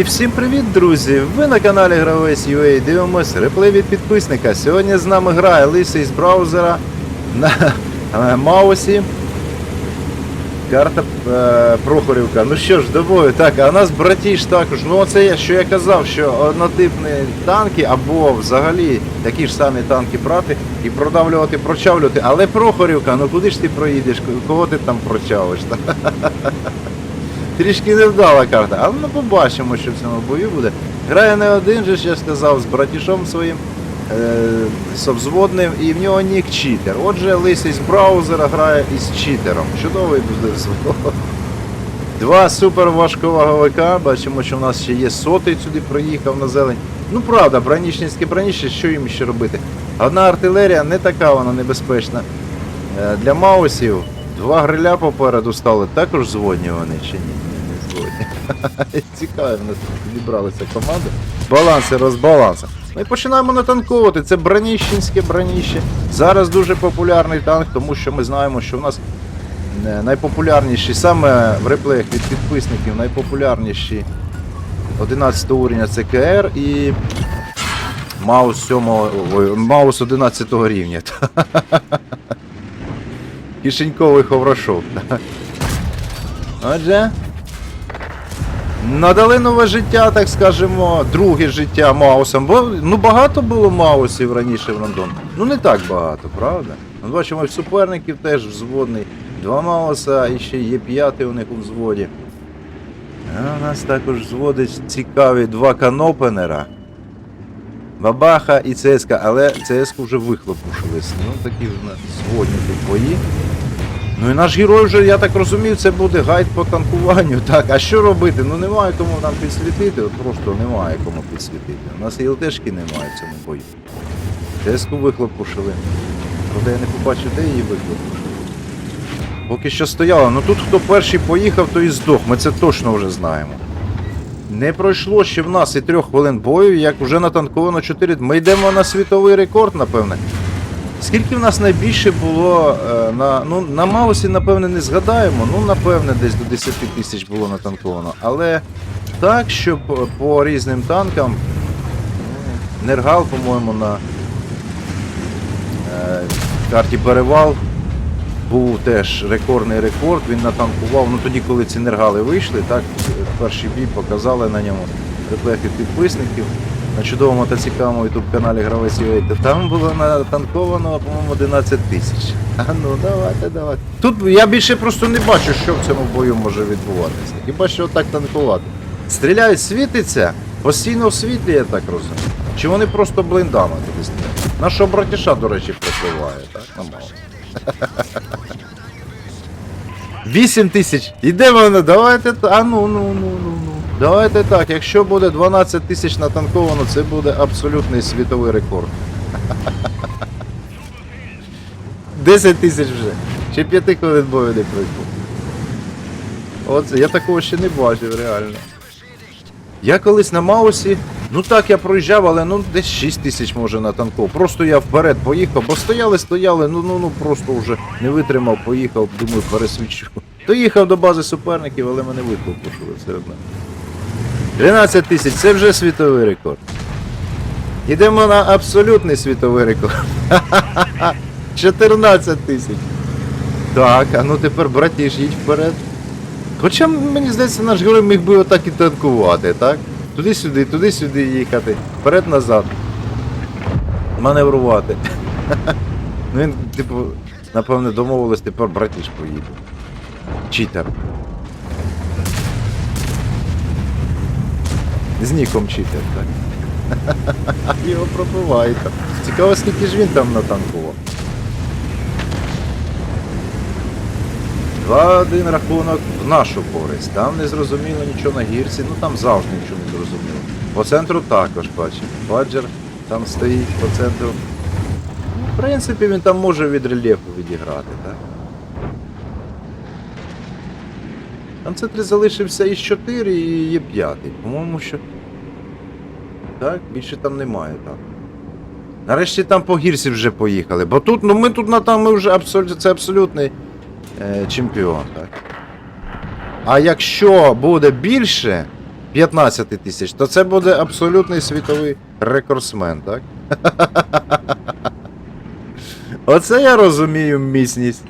І всім привіт, друзі! Ви на каналі Гравець UA дивимось реплей від підписника. Сьогодні з нами грає Лисий з браузера на Маусі. Карта е, Прохорівка. Ну що ж, до бою. Так, а у нас братіш також. Ну оце я, що я казав, що однотипні танки або взагалі такі ж самі танки брати і продавлювати, прочавлювати. Але Прохорівка, ну куди ж ти проїдеш? Кого ти там прочавиш? Трішки невдала карта, але ми побачимо, що в цьому бою буде. Грає не один же, я сказав, з братішом своїм е, совзводним, і в нього нік читер. Отже, лисий з браузера грає із читером. Чудовий буде звук. Два супер. Бачимо, що в нас ще є сотий сюди проїхав на зелень. Ну правда, бронічницьке броніще, що їм ще робити? Одна артилерія не така вона небезпечна. Е, Для маусів два гриля попереду стали, також зводні вони чи ні? Цікаво, в нас тут підібралися команди. Баланси, розбаланси. Ми починаємо натанковувати. Це броніщенське броніще. Зараз дуже популярний танк, тому що ми знаємо, що в нас е, найпопулярніші саме в реплеях від підписників, найпопулярніші 11 уровня це КР і Маус 7, ой, Маус 11 рівня. Кишеньковий ховрашов. Отже. Надали нове життя, так скажемо, друге життя Маусам. Бо ну багато було Маусів раніше в рандом. Ну не так багато, правда? Ми бачимо, суперників теж взводний. Два Мауса і ще є п'ятий у них у взводі. А у нас також взводить цікаві два канопенера. Бабаха і ЦСКА, але ЦСКА вже вихлопушились. Ну такі в нас зводні тут бої. Ну і наш герой вже, я так розумію, це буде гайд по танкуванню. Так, а що робити? Ну немає кому нам підсвітити, от просто немає кому підсвітити. У нас і ЛТшки немає в цьому бою. ТСКу вихлопушили. Правда, я не побачив, де її вихлопушили. Поки що стояла. Ну тут хто перший поїхав, то і здох. Ми це точно вже знаємо. Не пройшло ще в нас і трьох хвилин бою, як вже натанковано 4. Ми йдемо на світовий рекорд, напевне. Скільки в нас найбільше було е, на. Ну, на Маусі, напевне, не згадаємо. Ну, напевне, десь до 10 тисяч було натанковано. Але так, щоб по різним танкам. ну, Нергал, по-моєму, на е, карті Перевал був теж рекордний рекорд. Він натанкував. Ну тоді, коли ці нергали вийшли, так, перший бій показали на ньому реплеки підписників на чудовому та цікавому ютуб каналі Гравець то там було натанковано, по-моєму, 11 тисяч. А ну давайте, давайте. Тут я більше просто не бачу, що в цьому бою може відбуватися. Хіба що так танкувати. Стріляють, світиться, постійно в світлі, я так розумію. Чи вони просто блиндами туди стріляють? Нашого братіша, до речі, пропливає, так? Намало. 8 тисяч. Іде воно, давайте. А ну, ну, ну, ну, ну. Давайте так, якщо буде 12 тисяч натанковано, це буде абсолютний світовий рекорд. 10 тисяч вже. Ще 5 хвилин бою не пройшло. Оце, я такого ще не бачив, реально. Я колись на Маусі, ну так я проїжджав, але ну десь 6 тисяч може натанков. Просто я вперед поїхав, бо стояли, стояли, ну ну ну просто вже не витримав, поїхав, думаю, пересвідчив. Доїхав до бази суперників, але мене вихлопушили все одно. 13 тисяч, це вже світовий рекорд. Йдемо на абсолютний світовий рекорд. 14 тисяч. Так, а ну тепер братіш, їдь вперед. Хоча, мені здається, наш герой міг би отак і танкувати, так? Туди-сюди, туди-сюди їхати, вперед-назад. Маневрувати. ну він, типу, напевне, домовились, тепер братіш поїде. Читер. З ніком читер, так. Його пробивають там. Цікаво, скільки ж він там натанкував. 2-1 рахунок в нашу користь. Там не зрозуміло нічого на гірці, ну там завжди нічого не зрозуміло. По центру також бачимо. Баджер там стоїть по центру. Ну, в принципі, він там може від рельєфу відіграти, так? Там центр залишився із 4 і є 5. По-моєму, що. Так, більше там немає так. Нарешті там по гірсі вже поїхали. Бо тут, ну ми тут на там ми вже абсолютно це абсолютний е, чемпіон, так. А якщо буде більше, 15 тисяч, то це буде абсолютний світовий рекордсмен, так? Оце я розумію міцність.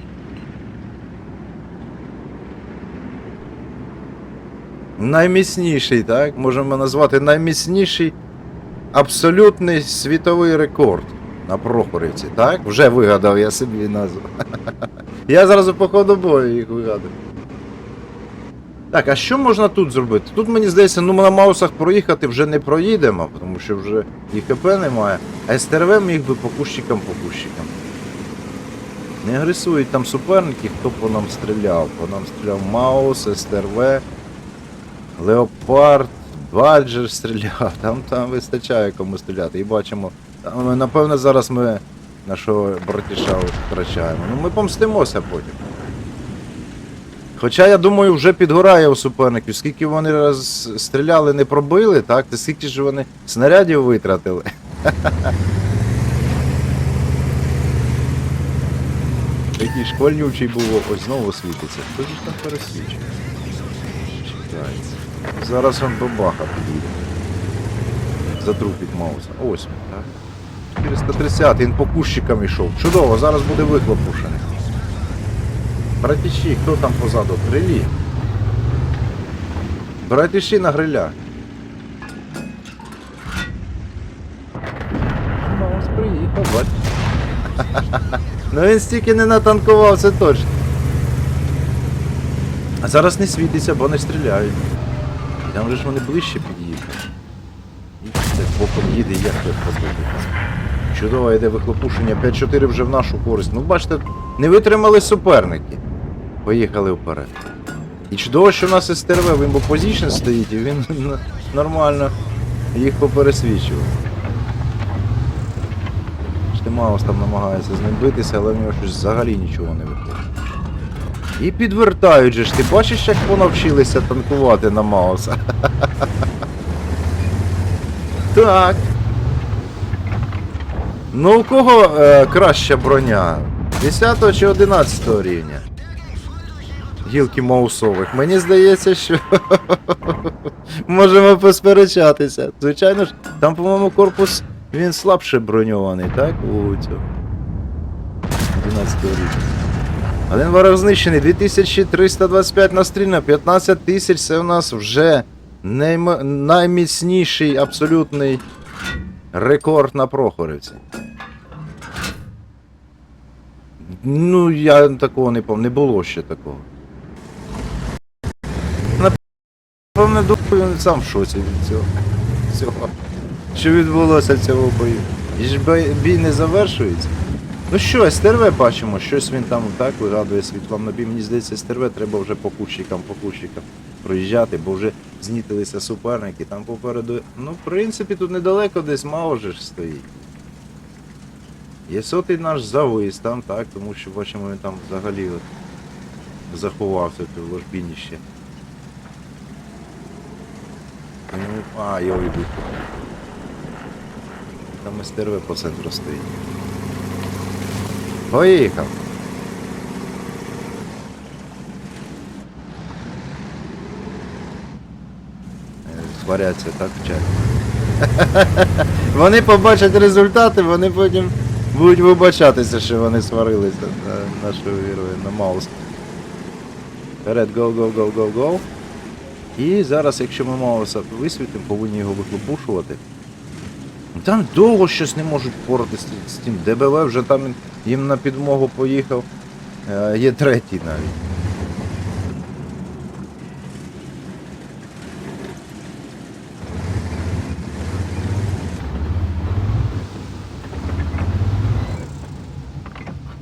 Найміцніший, так? Можемо назвати найміцніший абсолютний світовий рекорд на Прохорівці, так? Вже вигадав я собі назву. Я зразу по ходу бою їх вигадую. Так, а що можна тут зробити? Тут мені здається, ну на маусах проїхати вже не проїдемо, тому що вже і ХП немає. А СТРВ міг би по кущикам по кущикам. Не агресують там суперники, хто по нам стріляв. По нам стріляв Маус, СТРВ, Леопард, Баджер стріляв, там там вистачає кому стріляти. І бачимо. Там, напевно, зараз ми нашого братіша втрачаємо. Ну ми помстимося потім. Хоча я думаю, вже підгорає у суперників, скільки вони раз стріляли, не пробили, так? Та скільки ж вони снарядів витратили. Такий школьнючий був, ось знову світиться. Хто ж там пересвічує? Чекається. Зараз он бабаха підійде. Затрупить Мауса. Ось так? 430, він по кущикам йшов. Чудово, зараз буде вихлопушений. Братіші, хто там позаду? Грилі. Братіші на гриля. Маус приїхав, бач. Ну він стільки не натанкував, це точно. А зараз не світиться, бо не стріляють. Там же ж вони ближче під'їхали. Це боком їде, як тут робити. Чудово йде вихлопушення, 5-4 вже в нашу користь. Ну бачите, не витримали суперники. Поїхали вперед. І чудово, що в нас СТРВ, він бо стоїть, і він нормально їх попересвічував. Штимаус там намагається з але в нього щось взагалі нічого не виходить. І підвертають же ж, ти бачиш, як понавчилися танкувати на Мауса? Так. Ну у кого е, краща броня? 10 чи 11 рівня? Гілки маусових. Мені здається, що можемо посперечатися. Звичайно ж, там, по-моєму, корпус він слабше броньований, так? У цього. 11 рівня. Один ворог знищений, 2325 настрільно, 15 тисяч це в нас вже найм... найміцніший абсолютний рекорд на Прохорівці. Ну, я такого не пам'ятаю, не було ще такого. Напевне, думаю, він сам в шоці від цього. цього. Що відбулося в цьому бою. Ж бій не завершується. Ну що, СТРВ бачимо, щось він там так вигадує свій план на. Мені здається, СТРВ треба вже по кущикам, по кущикам проїжджати, бо вже знітилися суперники. Там попереду. Ну, в принципі, тут недалеко десь мало же стоїть. Є сотий наш завис там, так, тому що бачимо, він там взагалі от заховався в ложбініще. Ну, а, його йдуть. Там СТРВ по центру стоїть. Поїхав. Сваряться, так вчать. Вони побачать результати, вони потім будуть вибачатися, що вони сварилися на нашого героя, на Маус. Вперед, go, go, go, go, go. І зараз, якщо ми Мауса висвітимо, повинні його вихлопушувати. Там довго щось не можуть впоратися з тим. ДБВ вже там їм на підмогу поїхав. Е, Є третій навіть.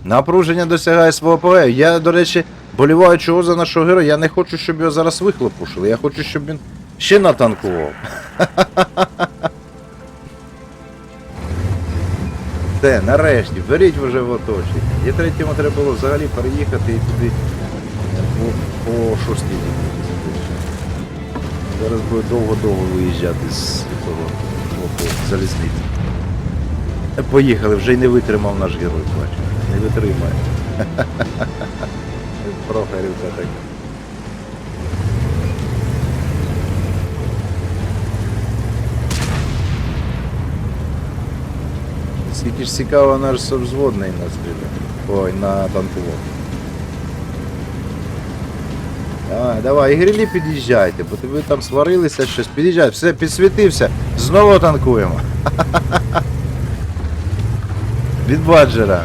Напруження досягає свого апогею. Я, до речі, боліваю чого за нашого героя. Я не хочу, щоб його зараз вихлопушили. Я хочу, щоб він ще натанкував. Те, нарешті, беріть вже в оточі. І третьому треба було взагалі переїхати і туди по, по шостій. Зараз буде довго-довго виїжджати з того залізниці. Е, Поїхали, вже й не витримав наш герой, бачу. Не витримає. Прохарівка така. Тільки ж цікаво наш совзводний на стрілі. Ой, на танкувок. Давай, давай, ігрілі під'їжджайте, бо ви там сварилися щось. Під'їжджай, все, підсвітився. Знову танкуємо. Від баджера.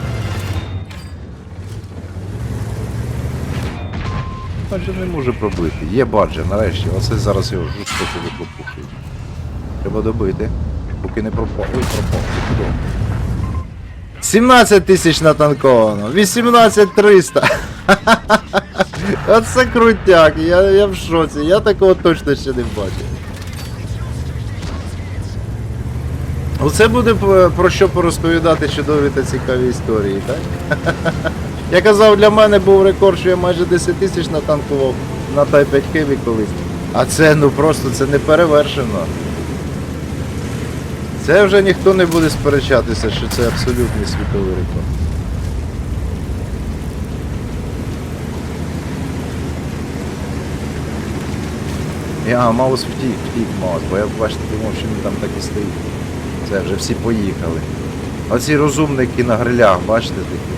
Баджер не може пробити. Є баджер, нарешті. Оце зараз його жорстко викопухують. Треба добити. Поки не пропав. Ой, пропав. Ти куди? 17 тисяч натанковано. 18 300. Оце крутяк. Я, я в шоці. Я такого точно ще не бачив. Оце буде про що порозповідати чудові та цікаві історії, так? Я казав, для мене був рекорд, що я майже 10 тисяч натанкував на Тай 5 Heavy колись. А це ну просто це не перевершено. Це вже ніхто не буде сперечатися, що це абсолютний світовий рекорд. Я маус втік, втік маус, бо я бачите, думав, що він там так і стоїть. Це вже всі поїхали. Оці розумники на грилях, бачите такі.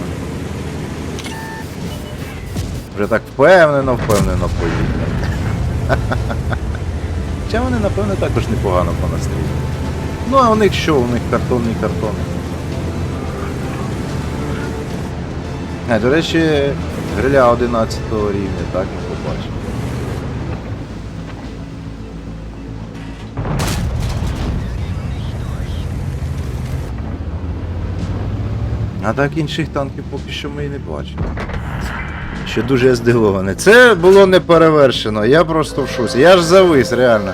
Вже так впевнено, впевнено поїхали. Хоча вони, напевно, також непогано понастріли. Ну а у них що? У них картонний картон. А, до речі, гриля 11 рівня, так, ми побачимо. А так інших танків поки що ми і не бачимо. Що дуже здивований. Це було не перевершено, я просто в шоці. Я ж завис, реально.